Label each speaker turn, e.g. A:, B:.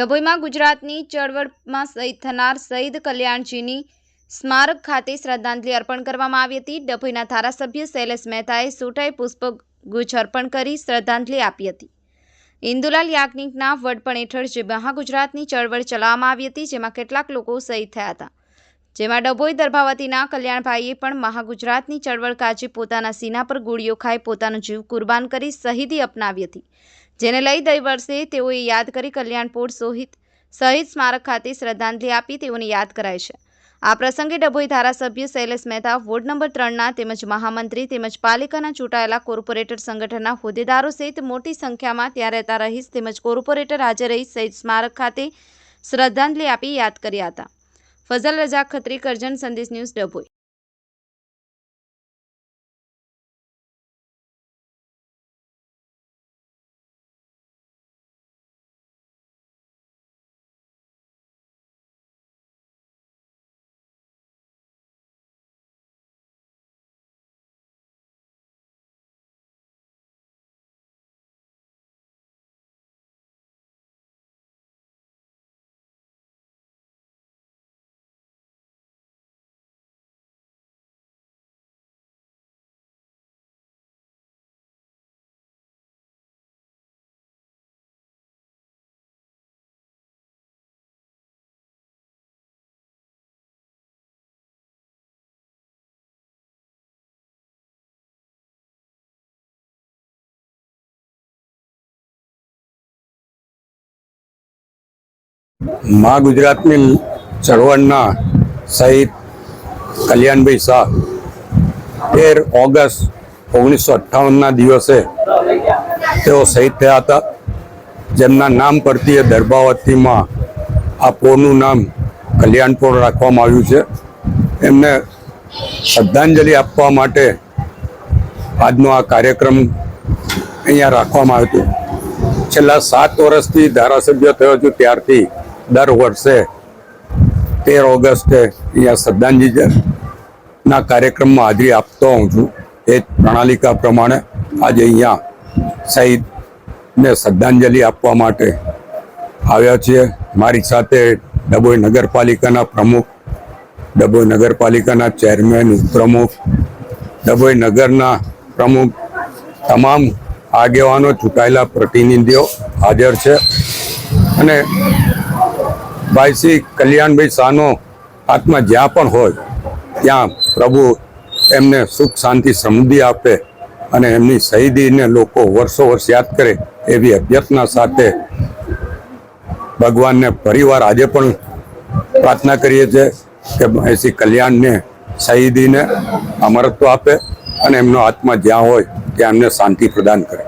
A: ડભોઈમાં ગુજરાતની ચળવળમાં શહીદ થનાર શહીદ કલ્યાણજીની સ્મારક ખાતે શ્રદ્ધાંજલિ અર્પણ કરવામાં આવી હતી. ડભોઈના ધારાસભ્ય શૈલેષ મહેતાએ સોટાઈ પુષ્પગુચ્છ અર્પણ કરી શ્રદ્ધાંજલિ આપી હતી. ઇન્દુલાલ યાજ્ઞિકના વડપણ હેઠળ જે મહાગુજરાતની ચળવળ ચલાવવામાં આવી હતી, જેમાં કેટલાક લોકો શહીદ થયા હતા. જેમાં ડભોઈ દર્ભાવતીના કલ્યાણભાઈએ પણ મહાગુજરાતની ચળવળ કાજે પોતાના સીના પર ગોળીઓ ખાઈ પોતાનો જીવ કુરબાન કરી શહીદી અપનાવી હતી. જેને લઈ દર વર્ષે તેઓએ યાદ કરી કલ્યાણપુર સોહિત શહીદ સ્મારક ખાતે શ્રદ્ધાંજલિ આપી તેઓને યાદ કરાય છે. આ પ્રસંગે ડભોઈ ધારાસભ્ય શૈલેષ મહેતા, વોર્ડ નંબર ત્રણના તેમજ મહામંત્રી તેમજ પાલિકાના ચૂંટાયેલા કોર્પોરેટર સંગઠનના હોદ્દેદારો સહિત મોટી સંખ્યામાં ત્યાં રહેતા રહીશ તેમજ કોર્પોરેટર હાજર રહી શહીદ સ્મારક ખાતે શ્રદ્ધાંજલિ આપી યાદ કર્યા હતા. ફઝલ રજા ખત્રી, કરજણ સંદેશ ન્યૂઝ ડભોઈ.
B: મા ગુજરાતની ચળવળના શહીદ કલ્યાણભાઈ શાહ તેર ઓગસ્ટ ઓગણીસો અઠ્ઠાવનના દિવસે તેઓ શહીદ થયા હતા. જેમના નામ પરથી એ દરબાવતીમાં આ પોળનું નામ કલ્યાણપોળ રાખવામાં આવ્યું છે. એમને શ્રદ્ધાંજલિ આપવા માટે આજનો આ કાર્યક્રમ અહીંયા રાખવામાં આવ્યો હતો. છેલ્લા સાત વર્ષથી ધારાસભ્ય થયો છું. ત્યારથી દર વર્ષે તેર ઓગસ્ટે અહીંયા શ્રદ્ધાંજલિ ના કાર્યક્રમમાં હાજરી આપતો હોઉં છું. એ પ્રણાલિકા પ્રમાણે આજે અહીંયા શહીદને શ્રદ્ધાંજલિ આપવા માટે આવ્યા છીએ. મારી સાથે ડભોઈ નગરપાલિકાના પ્રમુખ, ડભોઈ નગરપાલિકાના ચેરમેન, ઉપપ્રમુખ, ડભોઈ નગરના પ્રમુખ, તમામ આગેવાનો, ચૂંટાયેલા પ્રતિનિધિઓ હાજર છે. અને ભાઈ શ્રી કલ્યાણભાઈ શાહનો આત્મા જ્યાં પણ હોય, ત્યાં પ્રભુ એમને સુખ, શાંતિ, સમૃદ્ધિ આપે અને એમની શહીદીને લોકો વર્ષો વર્ષ યાદ કરે એવી અભ્યર્થના સાથે ભગવાનને પરિવાર આજે પણ પ્રાર્થના કરીએ છીએ કે શ્રી કલ્યાણને શહીદીને અમરત્વ આપે અને એમનો આત્મા જ્યાં હોય, ત્યાં એમને શાંતિ પ્રદાન કરે.